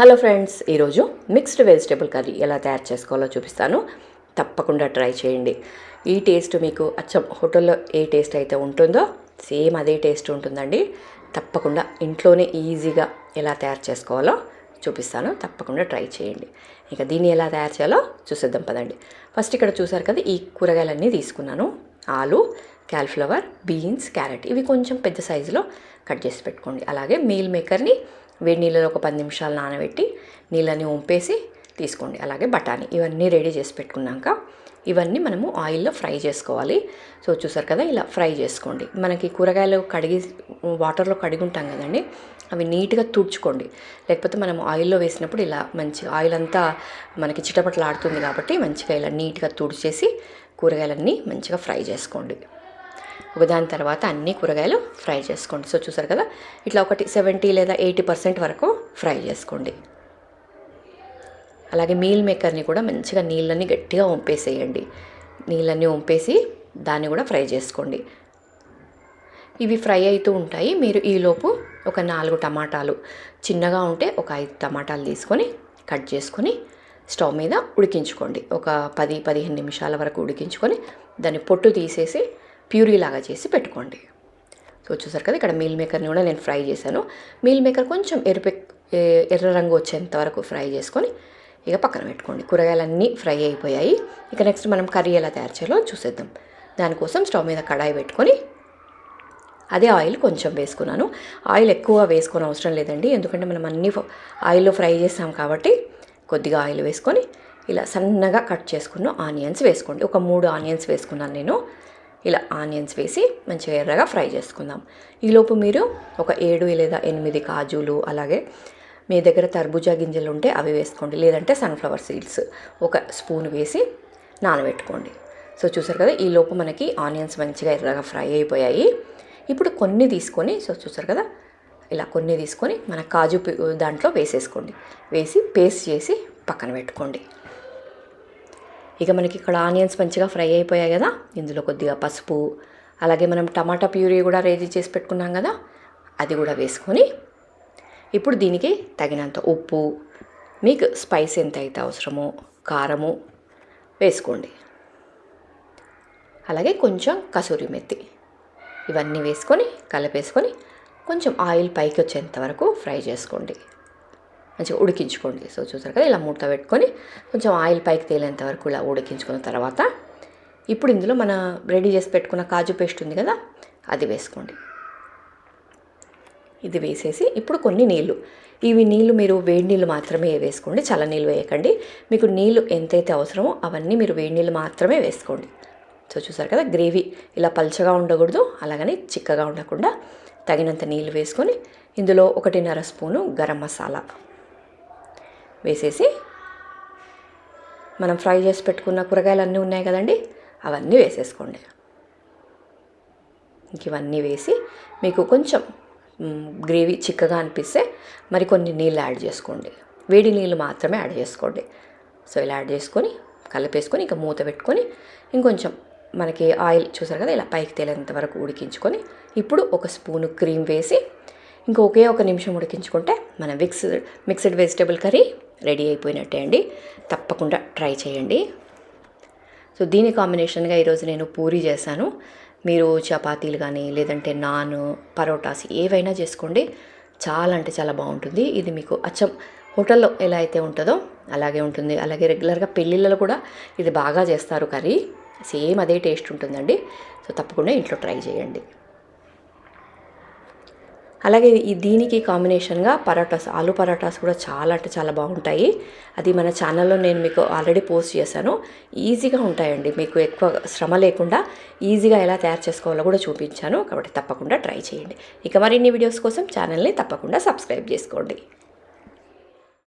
Hello friends ఈరోజు mixed vegetable curry ఎలా తయారు చేసుకోవాలో చూపిస్తాను. తప్పకుండా ట్రై చేయండి. ఈ టేస్ట్ మీకు అచ్చం హోటల్లో ఏ టేస్ట్ అయితే ఉంటుందో సేమ్ అదే టేస్ట్ ఉంటుందండి. తప్పకుండా ఇంట్లోనే ఈజీగా ఎలా తయారు చేసుకోవాలో చూపిస్తాను. తప్పకుండా ట్రై చేయండి. ఇక దీన్ని ఎలా తయారు చేయాలో చూసేద్దాం పదండి. ఫస్ట్ ఇక్కడ చూసారు కదా ఈ కూరగాయలన్నీ తీసుకున్నాను. ఆలు క్యాలిఫ్లవర్ బీన్స్ క్యారెట్ ఇవి కొంచెం పెద్ద సైజులో కట్ చేసి పెట్టుకోండి. అలాగే మీల్ మేకర్ని వేడి నీళ్ళలో ఒక పది నిమిషాలు నానబెట్టి నీళ్ళని వంపేసి తీసుకోండి. అలాగే బఠానీ ఇవన్నీ రెడీ చేసి పెట్టుకున్నాక ఇవన్నీ మనము ఆయిల్లో ఫ్రై చేసుకోవాలి. సో చూసారు కదా ఇలా ఫ్రై చేసుకోండి. మనకి కూరగాయలు కడిగి వాటర్లో కడిగి ఉంటాం కదండి అవి నీట్గా తుడుచుకోండి. లేకపోతే మనం ఆయిల్లో వేసినప్పుడు ఇలా మంచి ఆయిల్ అంతా మనకి చిటపటలాడుతుంది కాబట్టి మంచిగా ఇలా నీట్గా తుడిచేసి కూరగాయలన్నీ మంచిగా ఫ్రై చేసుకోండి. ఒకదాని తర్వాత అన్ని కూరగాయలు ఫ్రై చేసుకోండి. సో చూసారు కదా? ఇట్లా ఒకటి సెవెంటీ లేదా ఎయిటీ పర్సెంట్ వరకు ఫ్రై చేసుకోండి. అలాగే మీల్ మేకర్ని కూడా మంచిగా నీళ్ళని గట్టిగా వంపేసేయండి. నీళ్ళని వంపేసి దాన్ని కూడా ఫ్రై చేసుకోండి. ఇవి ఫ్రై అవుతూ ఉంటాయి. మీరు ఈలోపు ఒక నాలుగు టమాటాలు చిన్నగా ఉంటే ఒక ఐదు టమాటాలు తీసుకొని కట్ చేసుకొని స్టవ్ మీద ఉడికించుకోండి. ఒక పది పదిహేను నిమిషాల వరకు ఉడికించుకొని దాన్ని పొట్టు తీసేసి ప్యూరీ లాగా చేసి పెట్టుకోండి. సో చూసారు కదా ఇక్కడ మీల్ మేకర్ని కూడా నేను ఫ్రై చేశాను. మీల్ మేకర్ కొంచెం ఎరుపె ఎర్ర రంగు వచ్చేంత వరకు ఫ్రై చేసుకొని ఇక పక్కన పెట్టుకోండి. కూరగాయలన్నీ ఫ్రై అయిపోయాయి. ఇక నెక్స్ట్ మనం కర్రీ ఎలా తయారు చేయాలో చూసేద్దాం. దానికోసం స్టవ్ మీద కడాయి పెట్టుకొని అదే ఆయిల్ కొంచెం వేసుకున్నాను. ఆయిల్ ఎక్కువ వేసుకొని అవసరం లేదండి. ఎందుకంటే మనం అన్ని ఆయిల్లో ఫ్రై చేస్తాం కాబట్టి కొద్దిగా ఆయిల్ వేసుకొని ఇలా సన్నగా కట్ చేసుకున్న ఆనియన్స్ వేసుకోండి. ఒక మూడు ఆనియన్స్ వేసుకున్నాను నేను. ఇలా ఆనియన్స్ వేసి మంచిగా ఎర్రగా ఫ్రై చేసుకుందాం. ఈలోపు మీరు ఒక ఏడు లేదా ఎనిమిది కాజులు అలాగే మీ దగ్గర తర్బూజా గింజలు ఉంటే అవి వేసుకోండి. లేదంటే సన్ఫ్లవర్ సీడ్స్ ఒక స్పూన్ వేసి నానబెట్టుకోండి. సో చూసారు కదా ఈ లోపు మనకి ఆనియన్స్ మంచిగా ఎర్రగా ఫ్రై అయిపోయాయి. ఇప్పుడు కొన్ని తీసుకొని సో చూసారు కదా ఇలా కొన్ని తీసుకొని మన కాజు దాంట్లో వేసేసుకోండి. వేసి పేస్ట్ చేసి పక్కన పెట్టుకోండి. ఇక మనకి ఇక్కడ ఆనియన్స్ మంచిగా ఫ్రై అయిపోయాయి కదా. ఇందులో కొద్దిగా పసుపు అలాగే మనం టమాటా ప్యూరీ కూడా రెడీ చేసి పెట్టుకున్నాం కదా. అది కూడా వేసుకొని ఇప్పుడు దీనికి తగినంత ఉప్పు మీకు స్పైస్ ఎంత అయితే అవసరమో కారము వేసుకోండి. అలాగే కొంచెం కసూరి మెత్తి ఇవన్నీ వేసుకొని కలిపేసుకొని కొంచెం ఆయిల్ పైకి వచ్చేంత వరకు ఫ్రై చేసుకోండి. మంచిగా ఉడికించుకోండి. సో చూసారు కదా ఇలా మూత పెట్టుకొని కొంచెం ఆయిల్ పైకి తేలేంత వరకు ఇలా ఉడికించుకున్న తర్వాత ఇప్పుడు ఇందులో మన రెడీ చేసి పెట్టుకున్న కాజు పేస్ట్ ఉంది కదా అది వేసుకోండి. ఇది వేసేసి ఇప్పుడు కొన్ని నీళ్ళు. ఇవి నీళ్ళు మీరు వేడి నీళ్ళు మాత్రమే వేసుకోండి చల్ల నీళ్ళు వేయకండి. మీకు నీళ్ళు ఎంతైతే అవసరమో అవన్నీ మీరు వేడి నీళ్ళు మాత్రమే వేసుకోండి. సో చూసారు కదా గ్రేవీ ఇలా పల్చగా ఉండకూడదు అలాగని చిక్కగా ఉండకుండా తగినంత నీళ్ళు వేసుకొని ఇందులో ఒకటిన్నర స్పూను గరం మసాలా వేసేసి మనం ఫ్రై చేసి పెట్టుకున్న కూరగాయలు అన్నీ ఉన్నాయి కదండి అవన్నీ వేసేసుకోండి. ఇంక ఇవన్నీ వేసి మీకు కొంచెం గ్రేవీ చిక్కగా అనిపిస్తే మరి కొన్ని నీళ్ళు యాడ్ చేసుకోండి. వేడి నీళ్ళు మాత్రమే యాడ్ చేసుకోండి. సో ఇలా యాడ్ చేసుకొని కలిపేసుకొని ఇంకా మూత పెట్టుకొని ఇంకొంచెం మనకి ఆయిల్ చూసారు కదా ఇలా పైకి తేలేంత వరకు ఉడికించుకొని ఇప్పుడు ఒక స్పూను క్రీమ్ వేసి ఇంకా ఒకే ఒక నిమిషం ఉడికించుకుంటే మన mixed mixed vegetable curry ready అయిపోయినట్టే అండి. తప్పకుండా ట్రై చేయండి. సో దీని కాంబినేషన్గా ఈరోజు నేను పూరి చేశాను. మీరు చపాతీలు కానీ లేదంటే నాన్ పరోటాస్ ఏవైనా చేసుకోండి. చాలా అంటే చాలా బాగుంటుంది. ఇది మీకు అచ్చం హోటల్లో ఎలా అయితే ఉంటుందో అలాగే ఉంటుంది. అలాగే రెగ్యులర్గా పెళ్ళిళ్ళలో కూడా ఇది బాగా చేస్తారు కర్రీ. సేమ్ అదే టేస్ట్ ఉంటుందండి. సో తప్పకుండా ఇంట్లో ట్రై చేయండి. అలాగే ఈ దీనికి కాంబినేషన్గా పరాటాస్ ఆలు పరాటాస్ కూడా చాలా అంటే చాలా బాగుంటాయి. అది మన ఛానల్లో నేను మీకు ఆల్రెడీ పోస్ట్ చేశాను. ఈజీగా ఉంటాయండి. మీకు ఎక్కువ శ్రమ లేకుండా ఈజీగా ఎలా తయారు చేసుకోవాలో కూడా చూపించాను. కాబట్టి తప్పకుండా ట్రై చేయండి. ఇక మరిన్ని వీడియోస్ కోసం ఛానల్ని తప్పకుండా సబ్స్క్రైబ్ చేసుకోండి.